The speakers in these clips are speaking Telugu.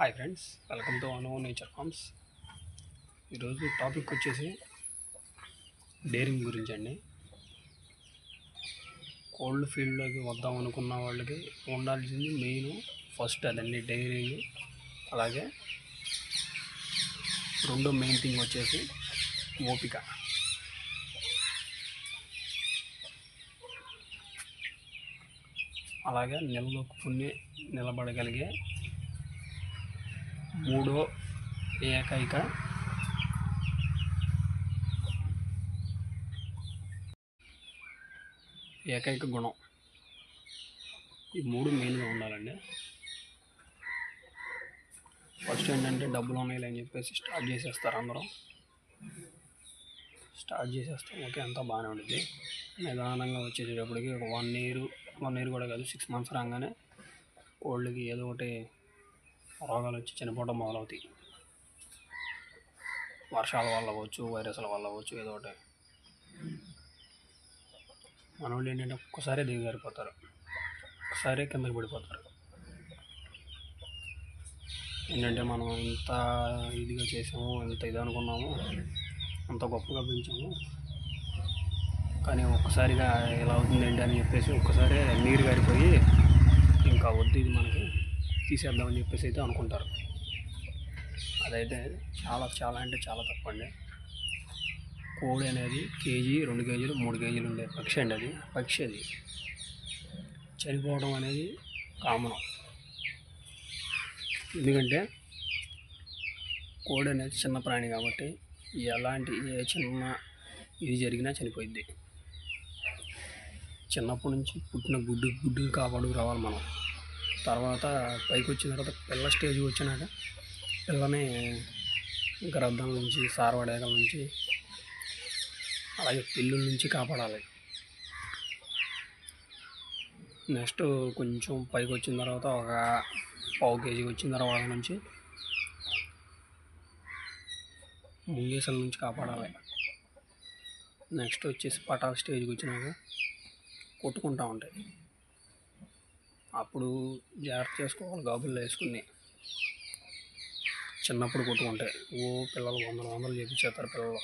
Hi friends welcome to Anu nature farms. ఈరోజు టాపిక్ వచ్చేసి డైరింగ్ గురించి అండి. కోల్డ్ ఫీల్డ్లోకి వద్దాం అనుకున్న వాళ్ళకి ఉండాల్సింది మెయిన్ ఫస్ట్ అదండి డైరింగ్. అలాగే రెండో మెయిన్ థింగ్ వచ్చేసి ఓపిక. అలాగే నిలదొక్కుని నిలబడగలిగే మూడో ఏకైక ఏకైక గుణం. ఈ మూడు మెయిన్గా ఉండాలండి. ఫస్ట్ ఏంటంటే డబ్బులు ఉన్నాయి అని చెప్పేసి స్టార్ట్ చేసేస్తారు అందరూ. స్టార్ట్ చేసేస్తాం ఓకే అంతా బాగానే ఉంటుంది నిదానంగా వచ్చేటప్పటికి ఒక వన్ ఇయర్ వన్ ఇయర్ కూడా కాదు సిక్స్ మంత్స్ రాగానే ఓల్డ్కి ఏదో ఒకటి రోగాలు వచ్చి చనిపోవడం మొదలవుతాయి. వర్షాల వల్ల అవ్వచ్చు వైరస్ల వల్ల అవ్వచ్చు ఏదో ఒకటి. మనవాళ్ళు ఏంటంటే ఒక్కసారి దిగజారిపోతారు. ఒక్కసారి కిందకి పడిపోతారు. ఏంటంటే మనం ఇంత ఇదిగా చేసాము ఇంత ఇది అనుకున్నాము అంత గొప్పగా పెంచాము కానీ ఒక్కసారిగా ఇలా ఏంటి అని చెప్పేసి ఒక్కసారి నీరు గారిపోయి ఇంకా వద్దు ఇది మనకి. తీసేద్దామని చెప్పేసి అయితే అనుకుంటారు. అదైతే చాలా చాలా అంటే చాలా తప్పండి. కోడి అనేది కేజీ రెండు కేజీలు మూడు కేజీలు ఉండే పక్షి అండి అది. పక్షి అది. చనిపోవడం అనేది కామన్. ఎందుకంటే కోడి అనేది చిన్న ప్రాణి కాబట్టి ఎలాంటి ఏ చిన్న ఇది జరిగినా చనిపోయింది చిన్నప్పటి నుంచి పుట్టిన గుడ్డు గుడ్డు కాపాడుకు రావాలి మనం. తర్వాత పైకి వచ్చిన తర్వాత పిల్ల స్టేజ్ వచ్చినాక పిల్లని గ్రద్దం నుంచి సారవడేగల నుంచి అలాగే పిల్లుల నుంచి కాపాడాలి. నెక్స్ట్ కొంచెం పైకి వచ్చిన తర్వాత ఒక పావు కేజీ వచ్చిన తర్వాత నుంచి ముంగేసల నుంచి కాపాడాలి. నెక్స్ట్ వచ్చేసి పటాల స్టేజ్కి వచ్చినాక కొట్టుకుంటా ఉంటాయి. అప్పుడు జాగ్రత్త చేసుకోవాలి గాబుల్లో వేసుకుని. చిన్నప్పుడు కొట్టుకుంటాయి ఓ పిల్లలు వందల వందలు చేపించేస్తారు పిల్లలు.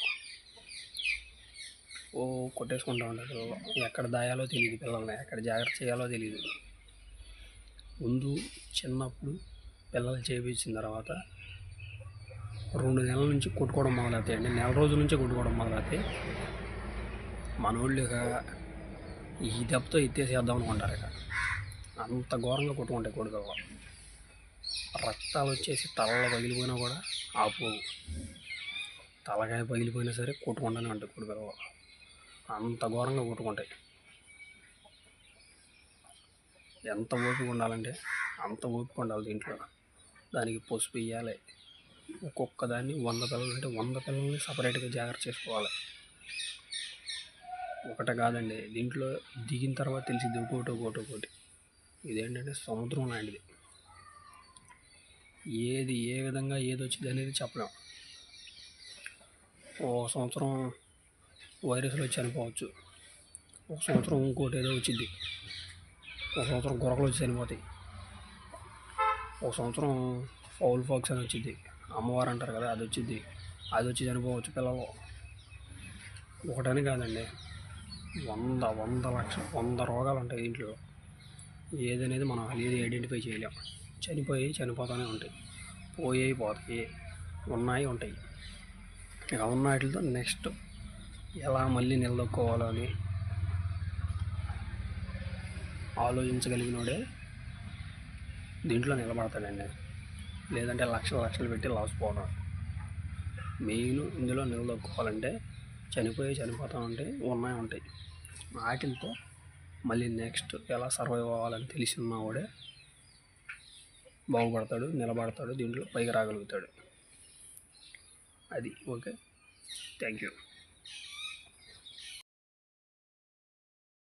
ఓ కొట్టేసుకుంటా ఉంటారు పిల్లలు. ఎక్కడ దాయాలో తెలియదు పిల్లల్ని ఎక్కడ జాగ్రత్త చేయాలో తెలియదు ముందు చిన్నప్పుడు పిల్లలు చేపించిన తర్వాత రెండు నెలల నుంచి కొట్టుకోవడం మొదలవుతాయండి నెల రోజుల నుంచి కొట్టుకోవడం మొదలవుతాయి. మనోళ్ళు ఈ దెబ్బతో ఎత్తేసేద్దాం అనుకుంటారు ఇక. అంత ఘోరంగా కొట్టుకుంటాయి కొడుకవ్వ రక్తాలు వచ్చేసి తలలో పగిలిపోయినా కూడా ఆపోవు తలకాయ పగిలిపోయినా సరే కొట్టుకుంటానే ఉంటాయి కొడుకవ్వ అంత ఘోరంగా కొట్టుకుంటాయి. ఎంత ఓపిక ఉండాలంటే అంత ఓపిక ఉండాలి దీంట్లో. దానికి పసుపు వేయాలి ఒక్కొక్క దాన్ని వంద పిల్లలు అంటే వంద పిల్లల్ని సపరేట్గా జాగ్రత్త చేసుకోవాలి. ఒకటే కాదండి దీంట్లో దిగిన తర్వాత తెలిసింది ఒకటి ఒకటి ఒకటి. ఇదేంటంటే సముద్రం లాంటిది. ఏది ఏ విధంగా ఏది వచ్చింది అనేది చెప్పలేం. ఒక సంవత్సరం వైరస్లు వచ్చి చనిపోవచ్చు. ఒక సంవత్సరం ఇంకోటి ఏదో వచ్చింది. ఒక సంవత్సరం గొరకలు వచ్చి చనిపోతాయి. ఒక సంవత్సరం ఫౌల్ ఫాక్స్ అని వచ్చింది. అమ్మవారు అంటారు కదా అది వచ్చింది. అది వచ్చి చనిపోవచ్చు పిల్లలు. ఒకటని కాదండి. వంద వంద లక్ష వంద రోగాలు ఉంటాయి దీంట్లో ఏదనేది మనం ఏది ఐడెంటిఫై చేయలేం. చనిపోయి చనిపోతూనే ఉంటాయి. పోయే పోతాయి ఉన్నాయి ఉంటాయి. ఇక ఉన్న వాటితో నెక్స్ట్ ఎలా మళ్ళీ నిలదొక్కోవాలని ఆలోచించగలిగినోడే దీంట్లో నిలబడతాడండి. లేదంటే లక్షలు లక్షలు పెట్టి లాస్ పోవడం మెయిన్ ఇందులో నిలదొక్కోవాలంటే చనిపోయి చనిపోతూ ఉంటాయి ఉన్నాయి ఉంటాయి. వాటితో మళ్ళీ నెక్స్ట్ ఎలా సర్వైవ్ అవ్వాలని తెలిసి ఉన్నవాడే బాగుపడతాడు నిలబడతాడు దీంట్లో పైకి రాగలుగుతాడు. అది ఓకే? Thank you.